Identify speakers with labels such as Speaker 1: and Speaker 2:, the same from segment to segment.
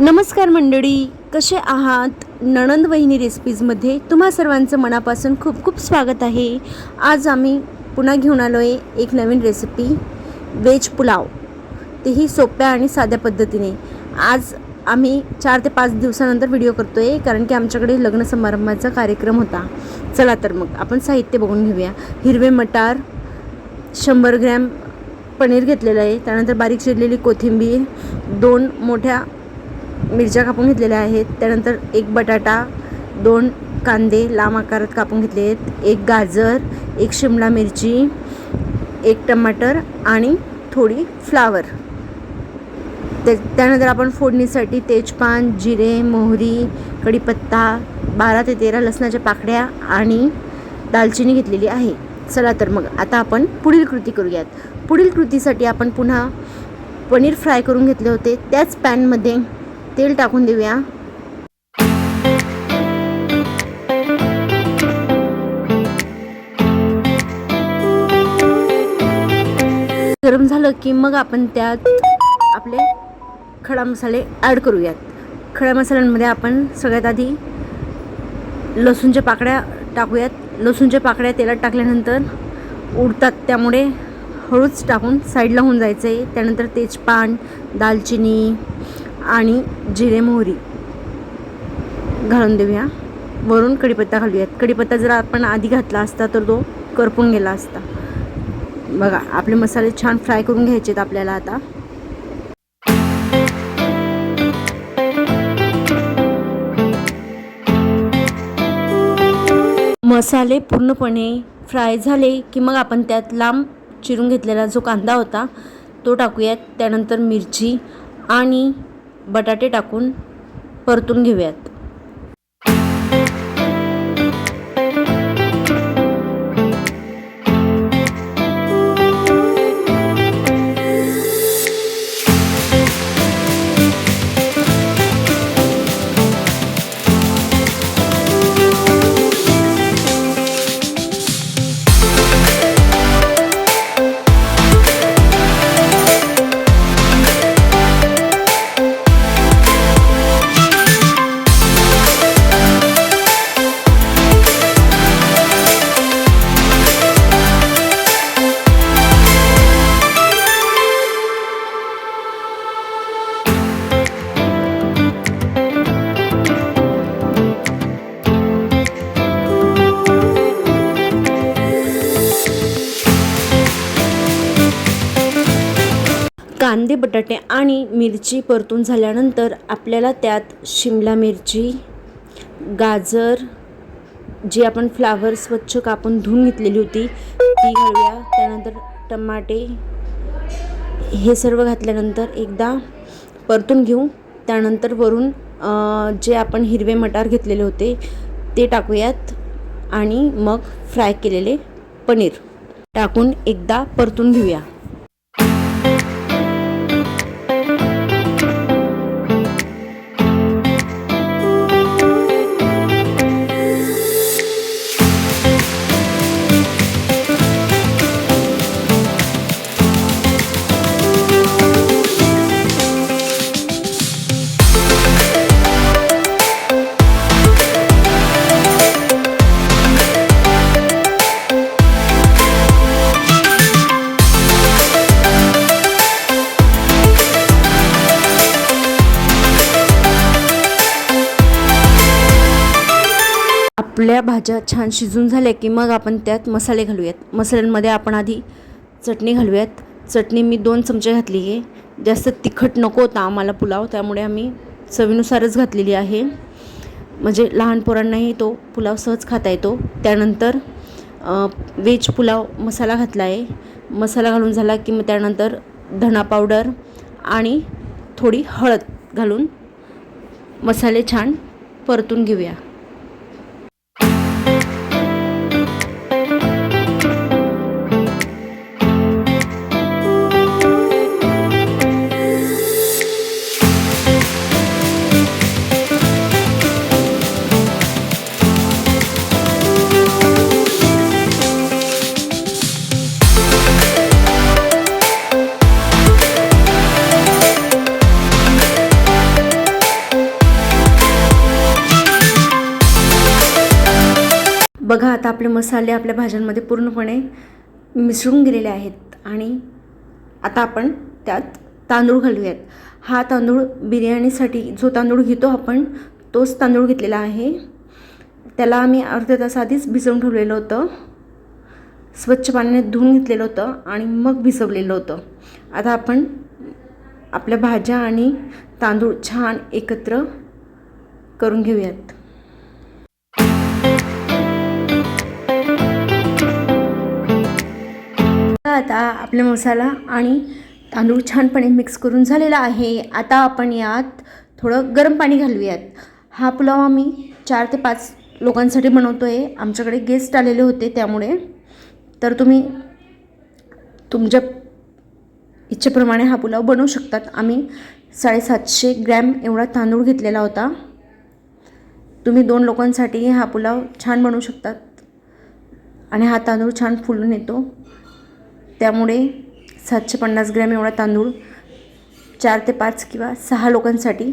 Speaker 1: नमस्कार मंडळी कसे आहात? नणंद वहिनी रेसिपीजमध्ये तुम्हा सर्वांचं मनापासून खूप खूप स्वागत आहे. आज आम्ही पुन्हा घेऊन आलो आहे एक नवीन रेसिपी व्हेज पुलाव. तेही सोप्या आणि साध्या पद्धतीने. आज आम्ही चार ते पाच दिवसानंतर व्हिडिओ करतो आहे कारण की आमच्याकडे लग्न समारंभाचा कार्यक्रम होता. चला तर मग आपण साहित्य बघून घेऊया. हिरवे मटार शंभर ग्रॅम पनीर घेतलेलं आहे. त्यानंतर बारीक चिरलेली कोथिंबीर दोन मोठ्या मिरच्या कापून घेतलेल्या आहेत. त्यानंतर एक बटाटा दोन कांदे लांब आकारात कापून घेतले आहेत. एक गाजर एक शिमला मिरची एक टमाटर आणि थोडी फ्लावर. ते त्यानंतर आपण फोडणीसाठी तेजपान जिरे मोहरी कढीपत्ता बारा ते तेरा लसणाच्या पाकड्या आणि दालचिनी घेतलेली आहे. चला तर मग आता आपण पुढील कृती करूयात. पुढील कृतीसाठी आपण पुन्हा पनीर फ्राय करून घेतले होते. त्याच पॅनमध्ये तेल टाकून देऊया. गरम झालं की मग आपण त्यात आपले खडा मसाले ॲड करूयात. खडा मसाल्यांमध्ये आपण सगळ्यात आधी लसूणच्या पाकड्या टाकूयात. लसूणच्या पाकड्या तेलात टाकल्यानंतर उडतात त्यामुळे हळूच टाकून साईडला होऊन जायचं आहे त्यानंतर तेजपान दालचिनी आणि जिरे मोहरी. घालून देऊया. वरून कढीपत्ता घालूयात कढीपत्ता जर आपण आधी घातला असता तर तो करपून गेला असता. बघा आपले मसाले छान फ्राय करून घ्यायचे आहेत आपल्याला आता. मसाले पूर्णपणे फ्राय झाले की मग आपण त्यात लांब चिरून घेतलेला जो कांदा होता तो टाकूयात. त्यानंतर मिरची आणि बटाटे टाकून परतून घेऊयात. कांदे बटाटे आणि मिरची परतून झाल्यानंतर आपल्याला त्यात शिमला मिरची गाजर जी आपण फ्लावर स्वच्छ कापून धुवून घेतलेली होती ती घालूया. त्यानंतर टमाटे हे सर्व घातल्यानंतर एकदा परतून घेऊ. त्यानंतर वरून जे आपण हिरवे मटार घेतलेले होते ते टाकूयात आणि मग फ्राय केलेले पनीर टाकून एकदा परतून घेऊया. आपल्या भाज्या छान शिजून झाल्या की मग आपण त्यात मसाले घालूयात. मसाल्यांमध्ये आपण आधी चटणी घालूयात. चटणी मी दोन चमचे घातली आहे. जास्त तिखट नको होता आम्हाला पुलाव त्यामुळे आम्ही चवीनुसारच घातलेली आहे. म्हणजे लहान पोरांनाही तो पुलाव सहज खाता येतो. त्यानंतर वेज पुलाव मसाला घातला आहे. मसाला घालून झाला की मग त्यानंतर धणा पावडर आणि थोडी हळद घालून मसाले छान परतून घेऊया. बघा आता आपले मसाले आपल्या भाज्यांमध्ये पूर्णपणे मिसळून गेलेले आहेत आणि आता आपण त्यात तांदूळ घालूयात. हा तांदूळ बिर्याणीसाठी जो तांदूळ घेतो आपण तोच तांदूळ घेतलेला आहे. त्याला आम्ही अर्ध्या तास आधीच भिजवून ठेवलेलं होतं. स्वच्छ पाण्याने धुवून घेतलेलं होतं आणि मग भिजवलेलं होतं. आता आपण आपल्या भाज्या आणि तांदूळ छान एकत्र करून घेऊयात. आता आपला मसाला आणि तांदूळ छानपणे मिक्स करून झालेला आहे. आता आपण यात थोडं गरम पाणी घालूयात. हा पुलाव आम्ही चार ते पाच लोकांसाठी बनवतो आहे आमच्याकडे गेस्ट आलेले होते त्यामुळे. तर तुम्ही तुमच्या इच्छेप्रमाणे हा पुलाव बनवू शकतात. आम्ही साडेसातशे ग्रॅम एवढा तांदूळ घेतलेला होता. तुम्ही दोन लोकांसाठी हा पुलाव छान बनवू शकतात. आणि हा तांदूळ छान फुलून येतो. त्यामुळे सातशे पन्नास ग्रॅम एवढा तांदूळ चार ते पाच किंवा सहा लोकांसाठी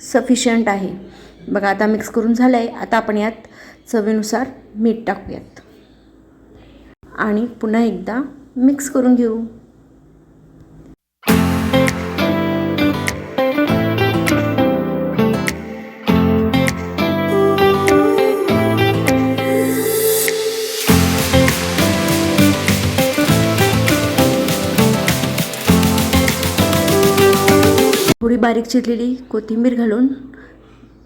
Speaker 1: सफिशियंट आहे. बघा आता मिक्स करून झालं आहे आता आपण यात चवीनुसार मीठ टाकूयात. आणि पुन्हा एकदा मिक्स करून घेऊ. बारीक चिरलेली कोथिंबीर घालून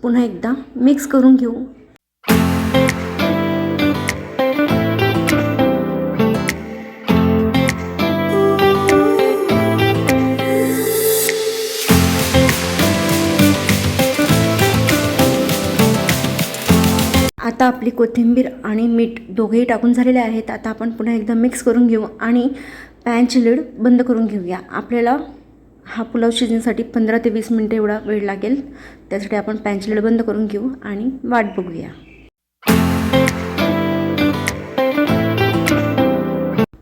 Speaker 1: पुन्हा एकदा मिक्स करून घेऊ. आता आपली कोथिंबीर आणि मीठ दोघेही टाकून झालेले आहेत. आता आपण पुन्हा एकदा मिक्स करून घेऊ आणि पॅनची लीड बंद करून घेऊया. आपल्याला हा पुलाव शिजण्यासाठी पंधरा ते वीस मिनटं एवढा वेळ लागेल. त्यासाठी आपण पॅनचलेट बंद करून घेऊ आणि वाट बघूया.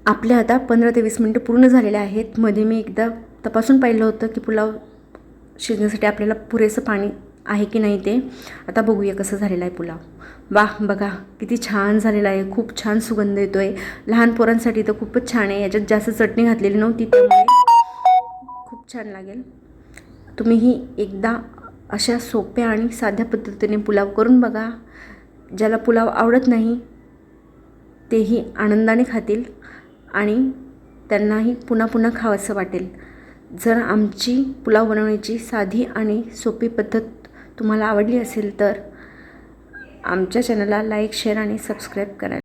Speaker 1: आपल्या आता पंधरा ते वीस मिनटं पूर्ण झालेले आहेत. मध्ये मी एकदा तपासून पाहिलं होतं की पुलाव शिजण्यासाठी आपल्याला पुरेसं पाणी आहे की नाही ते. आता बघूया कसं झालेलं आहे पुलाव. वाह बघा किती छान झालेला आहे. खूप छान सुगंध येतो आहे लहान पोरांसाठी तर खूपच छान आहे. याच्यात जास्त चटणी घातलेली नव्हती त्यामुळे खूप छान लागेल. तुम्हीही एकदा अशा सोप्या आणि साध्या पद्धतीने पुलाव करून बघा. ज्याला पुलाव आवडत नाही तेही आनंदाने खातील आणि त्यांनाही पुन्हा पुन्हा खावंसं वाटेल. जर आमची पुलाव बनवण्याची साधी आणि सोपी पद्धत तुम्हाला आवडली असेल तर आमच्या चॅनलला लाईक शेअर आणि सबस्क्राईब करा.